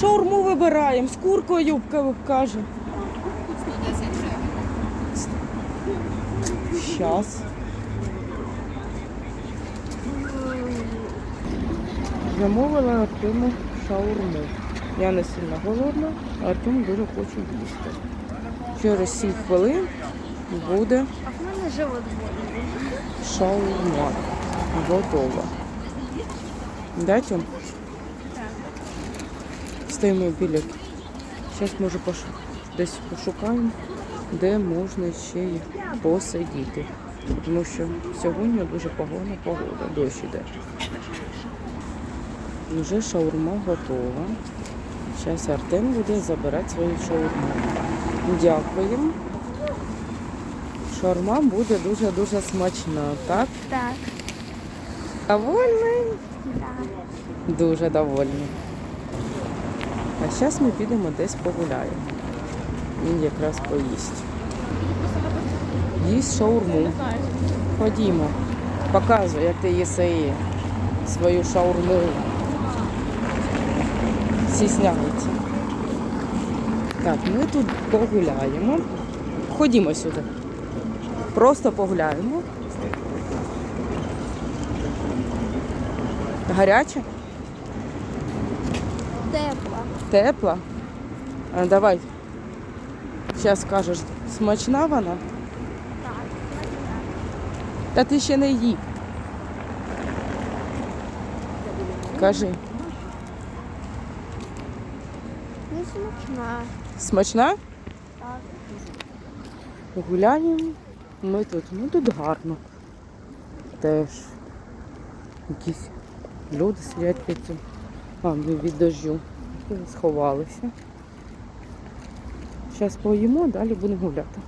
Шаурму вибираємо, з куркою Юбка каже. 110 гривень. Щас. Замовила Артему шаурму. Я не сильно голодна, а Артем дуже хоче їсти. Через 7 хвилин буде шаурма. Готова. Да, Тьом? Стоїмо біля. Зараз може пош... десь пошукаємо, де можна ще й посидіти. Тому що сьогодні дуже погана погода, дощ іде. Вже шаурма готова. Зараз Артем буде забирати свою шаурму. Дякуємо. Шаурма буде дуже-дуже смачна, так? Так. Довольний? Так. Дуже довольний. А зараз ми підемо десь погуляємо. Він якраз поїсть. Їсть шаурму. Ходімо. Показуй, як ти їси свою шаурму. Стісняється. Так, ми тут погуляємо. Ходімо сюди. Просто погуляємо. Гаряче? Тепла? А, давай. Зараз скажеш, смачна вона? Так. Та ти ще не їв. Кажи, Не смачна. смачна? Так. Гуляємо. Ми тут, ну тут гарно. Теж якісь люди сидять під цим. А, від дождю. Сховалися. Зараз поїмо, далі будемо гуляти.